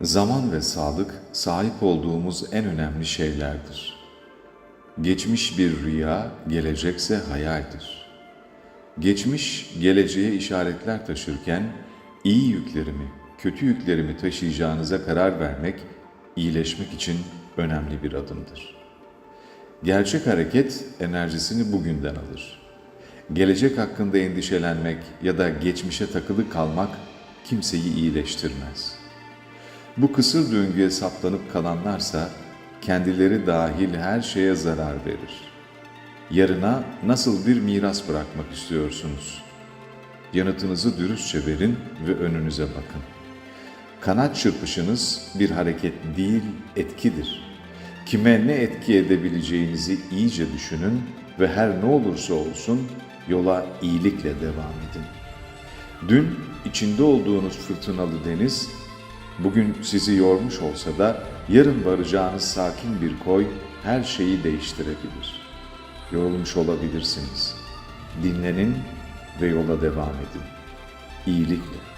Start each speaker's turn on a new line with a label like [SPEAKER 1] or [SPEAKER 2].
[SPEAKER 1] Zaman ve sağlık sahip olduğumuz en önemli şeylerdir. Geçmiş bir rüya, gelecekse hayaldir. Geçmiş, geleceğe işaretler taşırken iyi yüklerimi, kötü yüklerimi taşıyacağınıza karar vermek, iyileşmek için önemli bir adımdır. Gerçek hareket enerjisini bugünden alır. Gelecek hakkında endişelenmek ya da geçmişe takılı kalmak kimseyi iyileştirmez. Bu kısır döngüye saplanıp kalanlarsa kendileri dahil her şeye zarar verir. Yarına nasıl bir miras bırakmak istiyorsunuz? Yanıtınızı dürüstçe verin ve önünüze bakın. Kanat çırpışınız bir hareket değil, etkidir. Kime ne etki edebileceğinizi iyice düşünün ve her ne olursa olsun yola iyilikle devam edin. Dün içinde olduğunuz fırtınalı deniz bugün sizi yormuş olsa da yarın varacağınız sakin bir koy her şeyi değiştirebilir. Yorulmuş olabilirsiniz. Dinlenin ve yola devam edin. İyilikle.